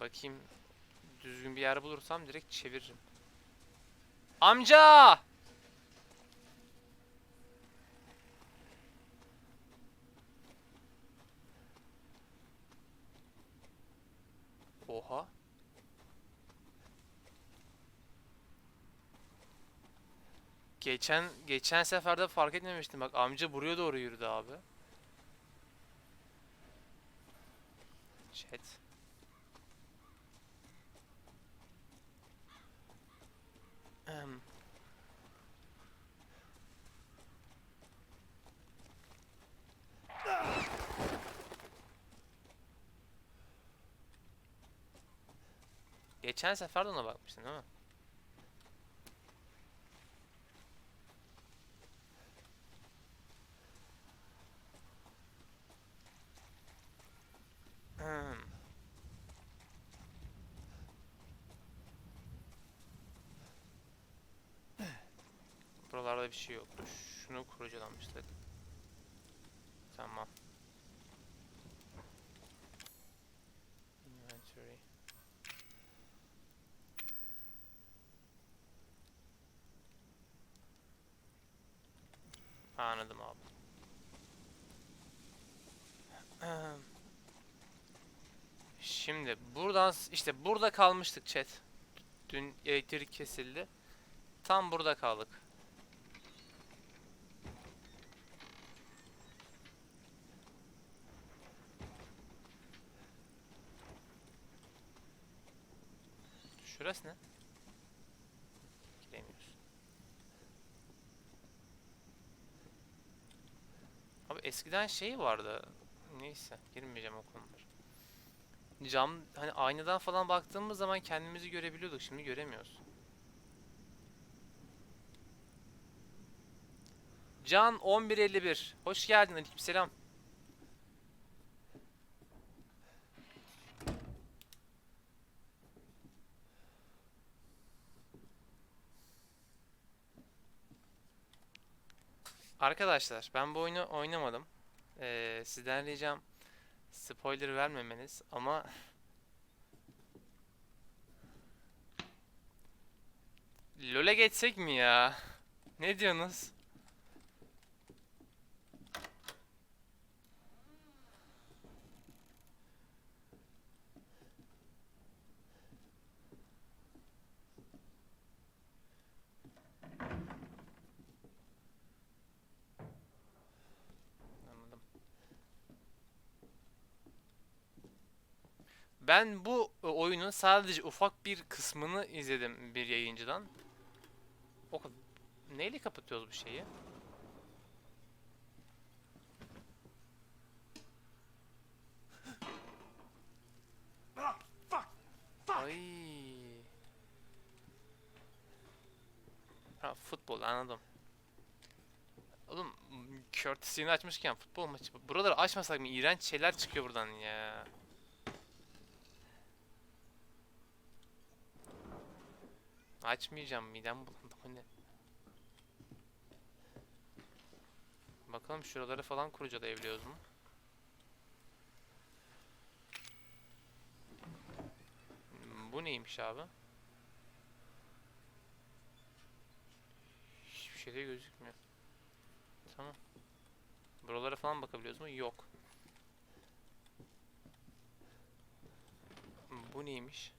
Bakayım düzgün bir yer bulursam direkt çeviririm. Amca! Oha. Geçen geçen seferde fark etmemiştim bak amca buraya doğru yürüdü abi. Chat. Ahem. Geçen sefer de ona bakmıştın değil mi? Hmm. Buralarda bir şey yoktu. Şunu kurcalamıştık. Tamam. Inventory. Anladım abi. Şimdi buradan işte burada kalmıştık chat. Dün elektrik kesildi. Tam burada kaldık. Şurası ne? Giremiyoruz. Abi eskiden şey vardı. Neyse girmeyeceğim o konulara. Cam hani aynadan falan baktığımız zaman kendimizi görebiliyorduk. Şimdi göremiyoruz. Can 1151. Hoş geldin. Aleykümselam. Arkadaşlar ben bu oyunu oynamadım. Ee, sizden ricam spoiler vermemeniz ama LoL'e geçsek mi ya? Ne diyorsunuz? Anladım. Ben bu e, oyunun sadece ufak bir kısmını izledim bir yayıncıdan. O. Neyle kapatıyoruz bu şeyi? Ay. Ha futbol anladım. Oğlum courtesy'ni açmışken futbol maçı. Buraları açmasak mı? İğrenç şeyler çıkıyor buradan ya. Açmayacağım midem bulandı bu ne? Bakalım şuraları falan kurcalayabiliyoruz mu? Bu neymiş abi? Hiçbir şey de gözükmüyor. Tamam. Buralara falan bakabiliyoruz mu? Yok. Bu neymiş?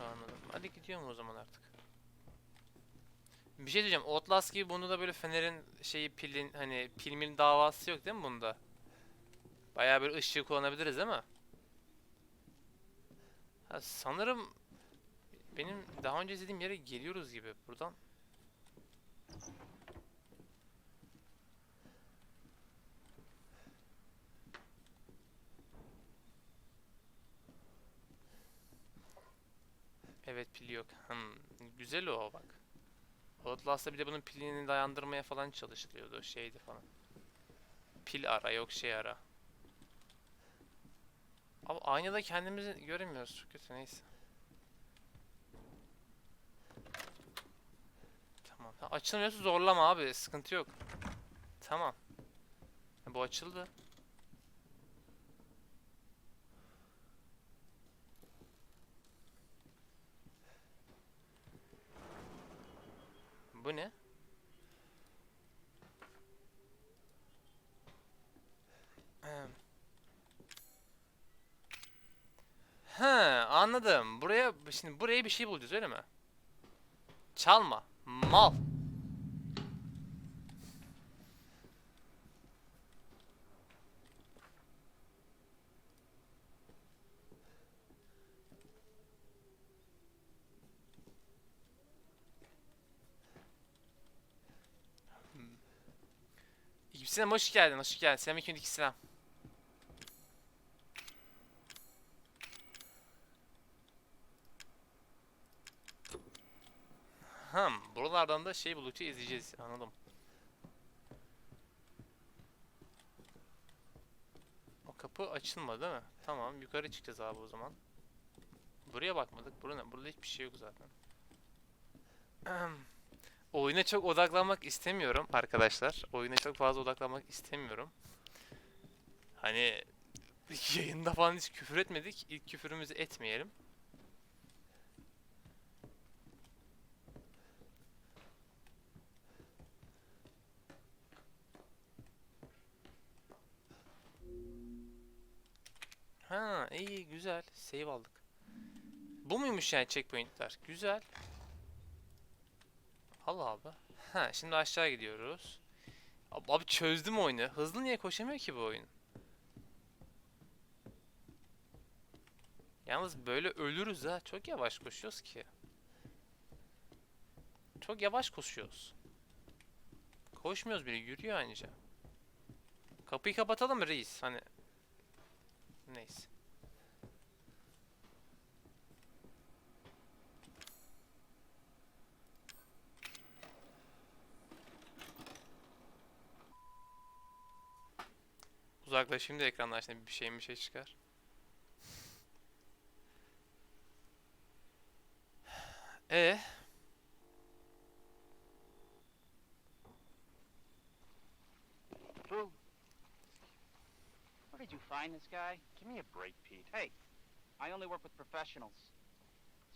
Anladım. Hadi gidiyorum o zaman artık. Bir şey diyeceğim. Outlast gibi bunda da böyle fenerin şeyi pilin hani pil mil davası yok değil mi bunda? Bayağı bir ışığı kullanabiliriz değil mi? Ha, sanırım benim daha önce izlediğim yere geliyoruz gibi buradan. Evet pili yok. Hmm, güzel o bak. Outlast'ta bir de bunun pilini dayandırmaya falan çalışılıyordu. Şeydi falan. Pil ara yok şey ara. Ama aynada kendimizi göremiyoruz. Çok kötü neyse. Tamam. Açılmıyorsa zorlama abi. Sıkıntı yok. Tamam. Bu açıldı. Bu ne? Ha anladım. Buraya şimdi buraya bir şey bulacağız öyle mi? Çalma. Mal. İkisine hoş geldin, hoş geldin. Selam iki selam. Hım, buralardan da şey buldukça izleyeceğiz. Anladım. O kapı açılmadı değil mi? Tamam, yukarı çıkacağız abi o zaman. Buraya bakmadık. Burada ne? Burada hiçbir şey yok zaten. Oyuna çok odaklanmak istemiyorum arkadaşlar. Oyuna çok fazla odaklanmak istemiyorum. Hani yayında falan hiç küfür etmedik. İlk küfürümüzü etmeyelim. Ha iyi güzel. Save aldık. Bu muymuş yani checkpointler? Güzel. Al abi. Ha şimdi aşağı gidiyoruz. Abi, abi çözdüm oyunu. Hızlı niye koşamıyor ki bu oyun? Yalnız böyle ölürüz ha. Çok yavaş koşuyoruz ki. Çok yavaş koşuyoruz. Koşmuyoruz bile yürüyor anca. Kapıyı kapatalım reis? Hani neyse. Uzaklaşayım da ekrandan bir şey bir şey çıkar. E? Where did you find this guy? Give me a break, Pete. Hey, I only work with professionals.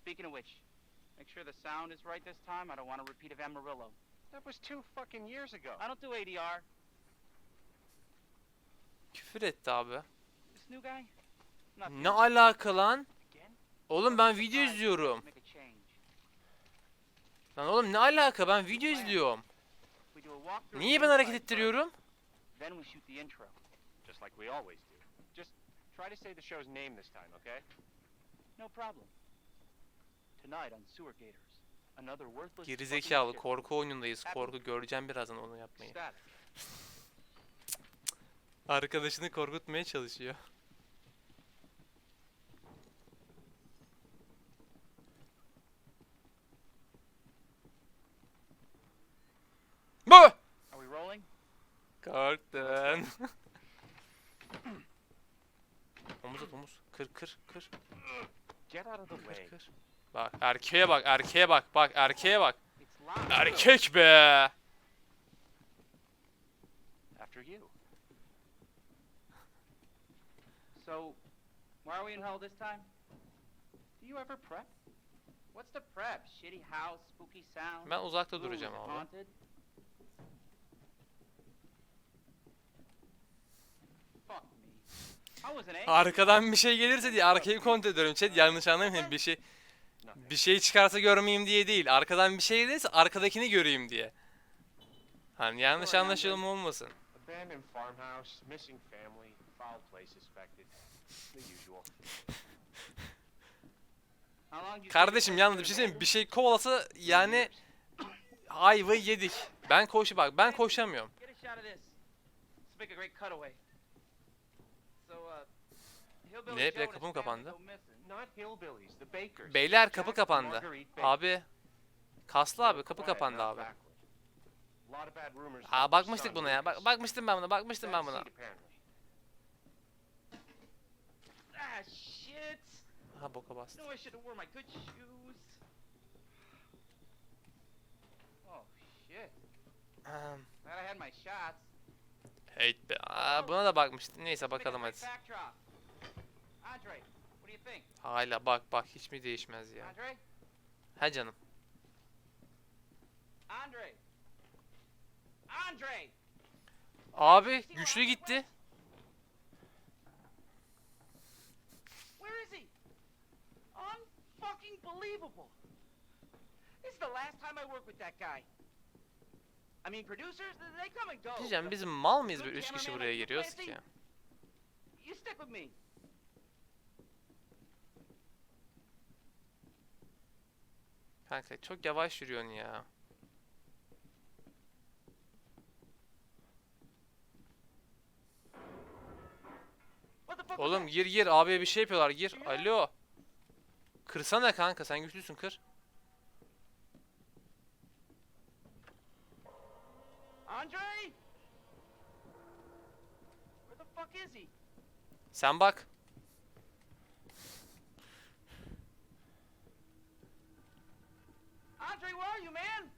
Speaking of which, make sure the sound is right this time. I don't want a repeat of Amarillo. That was two fucking years ago. I don't do ADR. Küfür etti abi. Ne alaka lan? Oğlum ben video izliyorum. Lan oğlum ne alaka? Ben video izliyorum. Niye ben hareket ettiriyorum? Then we shoot the intro. Just like we always do. Just try to say the show's name this time, okay? No problem. Tonight on Sewer Gators. Another worthless Gerizekalı fucking ship. korku oyunundayız. Korku göreceğim birazdan onu yapmayı. Arkadaşını korkutmaya çalışıyor. Bu! Are we rolling? Korktun. omuz at omuz. Kır kır kır. Get out of the Kır way. kır. Bak erkeğe bak erkeğe bak bak erkeğe bak. Erkek be. After you. So, why are we in hell this time? Do you ever prep? What's the prep? Shitty house, spooky sound. Ben uzakta duracağım abi. haunted? Arkadan bir şey gelirse diye arkayı kontrol ediyorum. Chat yanlış anlamayın bir şey bir şey çıkarsa görmeyeyim diye değil. Arkadan bir şey gelirse arkadakini göreyim diye. Hani yanlış anlaşılma olmasın. Abandoned farmhouse, missing family, foul play suspected. Kardeşim yalnız bir şey söyleyeyim mi? bir şey kovalasa yani ayvayı yedik. Ben koşu bak ben koşamıyorum. Uh, Ne? And kapı mı kapandı? Beyler kapı kapandı. Abi kaslı abi kapı kapandı abi. Aa bakmıştık buna ya. Bak bakmıştım ben buna. Bakmıştım ben buna. Ah, shit! Ha boka bastı. No, I should have worn my good shoes. Oh, shit. Ahem, Glad I had my shots. Hate be. Aa, buna da bakmıştım. Neyse bakalım hadi. Andre, what do you think? Hala bak bak hiç mi değişmez ya. Andre? Ha canım. Andre! Andre! Abi güçlü gitti. Where is he? Unbelievable. This is the last time I work with that guy. I mean, producers, they come and go. Diyeceğim bizim mal mıyız böyle 3 kişi buraya giriyoruz ki? You stick with me. Kanka çok yavaş yürüyorsun ya. Oğlum gir gir abiye bir şey yapıyorlar gir. Alo. Kırsana kanka sen güçlüsün kır. Andre? Where the fuck is he? Sen bak. Andre, where are you, man?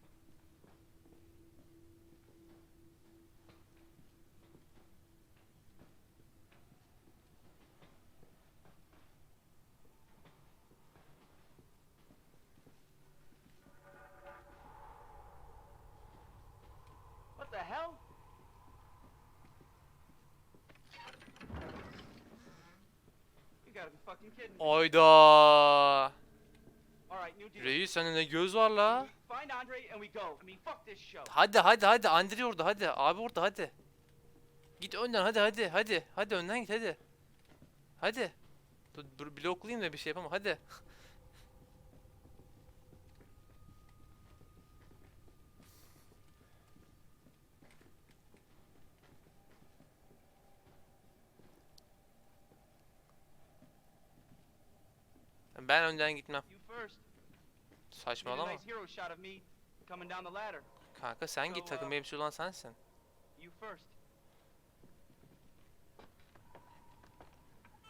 What the hell? You gotta be fucking kidding me. Oyda. All right, new deal. Reis sende ne göz var la? Andre. Hadi hadi hadi Andri orada hadi. Abi orada hadi. Git önden hadi hadi hadi. Hadi önden git hadi. Hadi. Dur bloklayayım da bir şey yapamam hadi. Ben önden gitmem. Saçmalama. Kanka sen git takım uh, elbise olan sensin.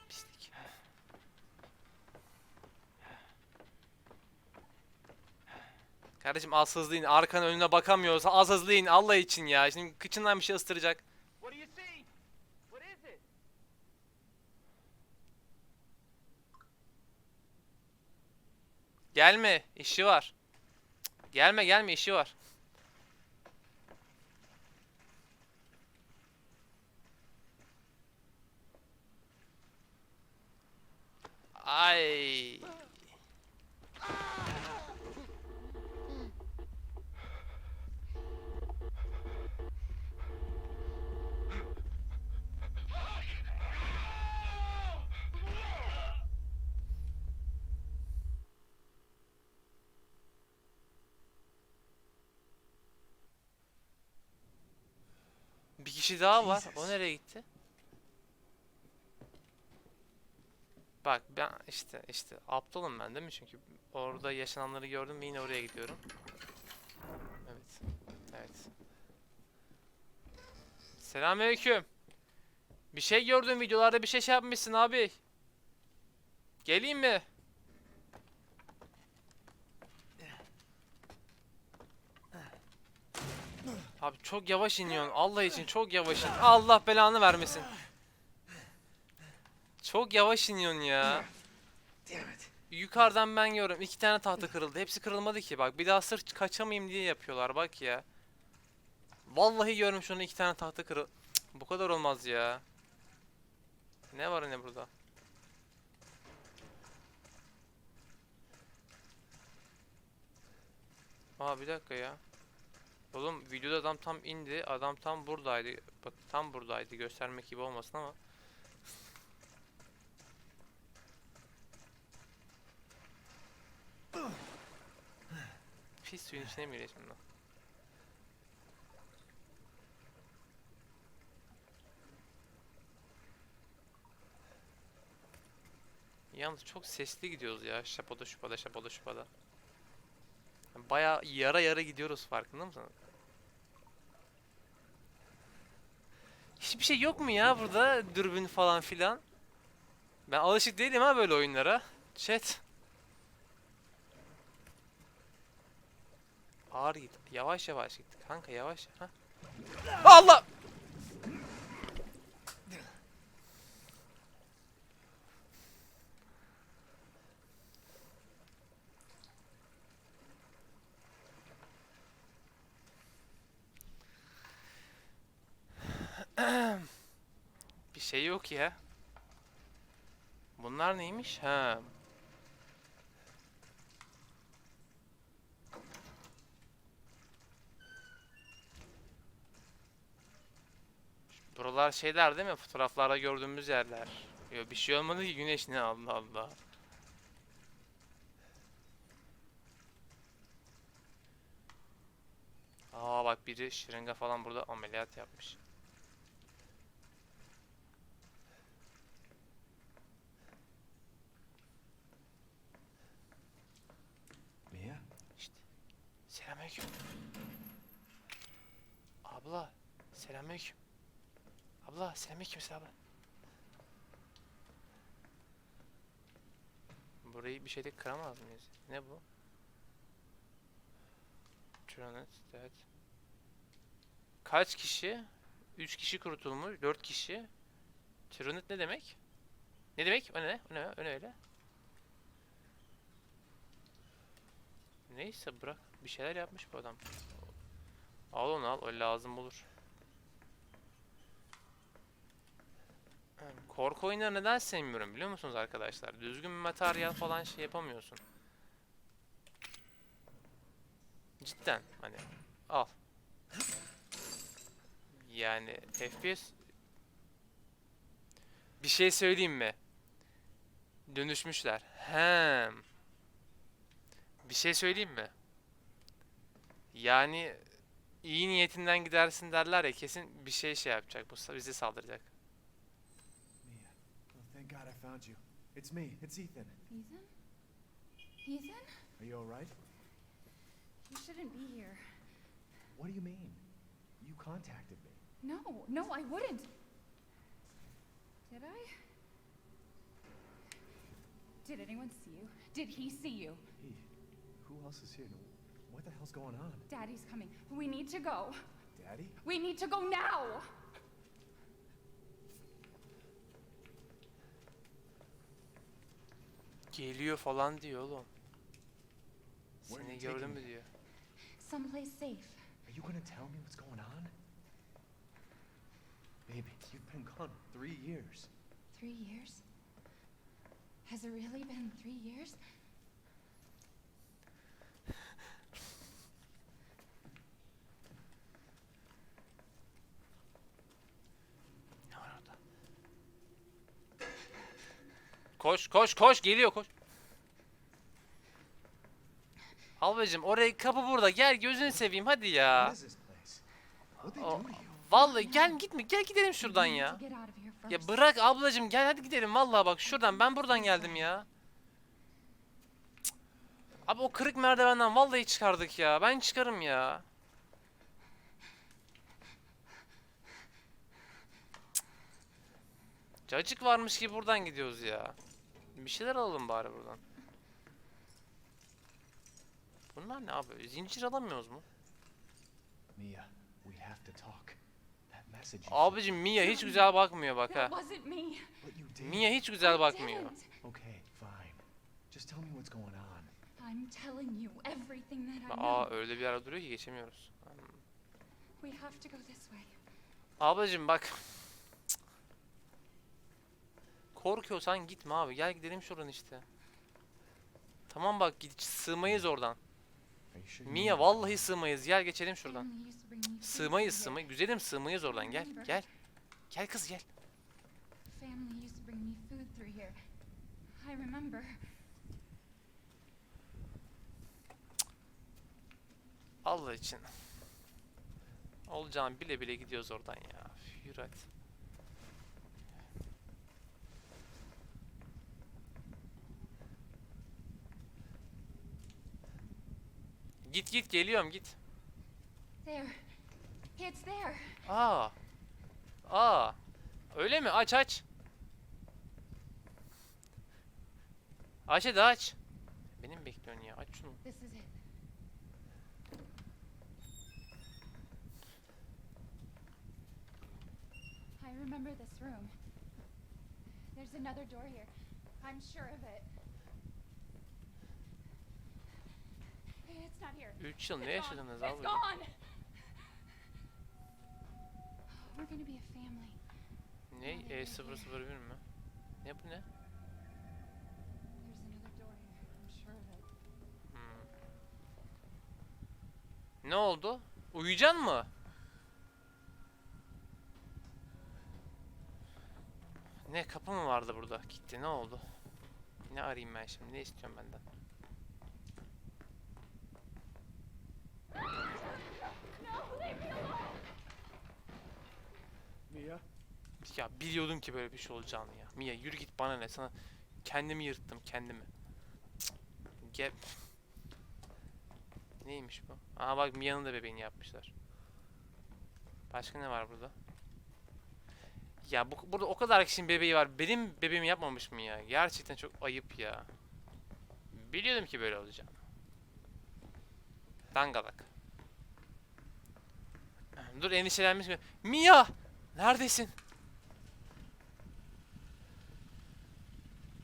Pislik. Kardeşim az hızlı in. Arkanın önüne bakamıyoruz. Az hızlı in Allah için ya. Şimdi kıçından bir şey ıstıracak. What do you see? What is it? Gelme. işi var. Gelme gelme işi var. Ay. Bir kişi daha var. O nereye gitti? Bak ben işte işte aptalım ben değil mi? Çünkü orada yaşananları gördüm ve yine oraya gidiyorum. Evet. Evet. Selamünaleyküm. Bir şey gördüm videolarda bir şey şey yapmışsın abi. Geleyim mi? Abi çok yavaş iniyorsun. Allah için çok yavaş in. Allah belanı vermesin. Çok yavaş iniyorsun ya. Yukarıdan ben görüyorum. iki tane tahta kırıldı. Hepsi kırılmadı ki. Bak bir daha sırf kaçamayayım diye yapıyorlar. Bak ya. Vallahi görmüş şunu iki tane tahta kırıl. Bu kadar olmaz ya. Ne var ne burada? Aa bir dakika ya. Oğlum videoda adam tam indi. Adam tam buradaydı. Bak tam buradaydı. Göstermek gibi olmasın ama. Pis suyun içine mi gireceğim lan? Yalnız çok sesli gidiyoruz ya. Şapada şupada şapada şupada. Baya yara yara gidiyoruz farkında mısın? Hiçbir şey yok mu ya burada dürbün falan filan? Ben alışık değilim ha böyle oyunlara. Chat. Ağır git. Yavaş yavaş git. Kanka yavaş. Ha? Allah! bir şey yok ya. Bunlar neymiş? Ha. Buralar şeyler değil mi? Fotoğraflarda gördüğümüz yerler. Yok bir şey olmadı ki güneş ne Allah Allah. Aa bak biri şırınga falan burada ameliyat yapmış. Abla, selamünaleyküm abla. Burayı bir şeyde kıramaz mıyız? Ne bu? Tronet, evet. Kaç kişi? 3 kişi kurutulmuş, 4 kişi. Tronet ne demek? Ne demek? O ne? O ne? O ne öyle? Neyse bırak. Bir şeyler yapmış bu adam. Al onu al. O lazım olur. Korku oyunları neden sevmiyorum biliyor musunuz arkadaşlar? Düzgün bir materyal falan şey yapamıyorsun. Cidden hani al. Yani FPS bir şey söyleyeyim mi? Dönüşmüşler. Hem. Bir şey söyleyeyim mi? Yani iyi niyetinden gidersin derler ya kesin bir şey şey yapacak bu bizi saldıracak. Found you. It's me. It's Ethan. Ethan? Ethan? Are you alright? You shouldn't be here. What do you mean? You contacted me. No, no, I wouldn't. Did I? Did anyone see you? Did he see you? He. Who else is here? What the hell's going on? Daddy's coming. We need to go. Daddy? We need to go now! Geliyor falan diyor oğlum. Seni gördün mü diyor. Someplace safe. Are you gonna tell me what's going on? Baby, you've been gone three years. Three years? Has it really been three years? Koş koş koş geliyor koş. Albacım orayı kapı burada gel gözünü seveyim hadi ya. O-? Vallahi gel gitme gel gidelim şuradan ya. Ya bırak ablacım gel hadi gidelim vallahi bak şuradan ben buradan geldim ya. Cık. Abi o kırık merdivenden vallahi çıkardık ya. Ben çıkarım ya. Cık. Cacık varmış gibi buradan gidiyoruz ya. Bir şeyler alalım bari buradan. Bunlar ne abi? Zincir alamıyoruz mu? Mia, we have to talk. That message Abicim Mia hiç güzel bakmıyor bak ha. Mia hiç güzel bakmıyor. Okay, fine. Just tell me what's going on. I'm telling you everything that I Aa know. öyle bir yerde duruyor ki geçemiyoruz. We have to go this way. Ablacım bak. Korkuyorsan gitme abi. Gel gidelim şuradan işte. Tamam bak git sığmayız oradan. Mia vallahi sığmayız. Gel geçelim şuradan. Sığmayız sığmayız. Güzelim sığmayız oradan. Gel gel. Gel kız gel. Allah için. Olacağım bile bile gidiyoruz oradan ya. Yürü hadi. Git git geliyorum git. There. It's there. Aa. Aa. Öyle mi? Aç aç. Aç hadi aç. Beni mi bekliyorsun ya? Aç şunu. This is it. I remember this room. There's another door here. I'm sure of it. It's not here. 3 yıl ne yaşadınız abi? gone. We're gonna be a family. Ne? E001 mi? Ne bu ne? There's another door here. I'm sure of it. Hmm. Ne oldu? Uyuyacaksın mı? Ne kapı mı vardı burada? Gitti ne oldu? Ne arayayım ben şimdi? Ne istiyorum benden? Ya biliyordum ki böyle bir şey olacağını ya. Mia yürü git bana ne sana kendimi yırttım kendimi. Cık. Neymiş bu? Aa bak Mia'nın da bebeğini yapmışlar. Başka ne var burada? Ya bu burada o kadar kişinin bebeği var. Benim bebeğimi yapmamış mı ya? Gerçekten çok ayıp ya. Biliyordum ki böyle olacağını. Dangalak. Dur endişelenmiş mi? Mia! Neredesin?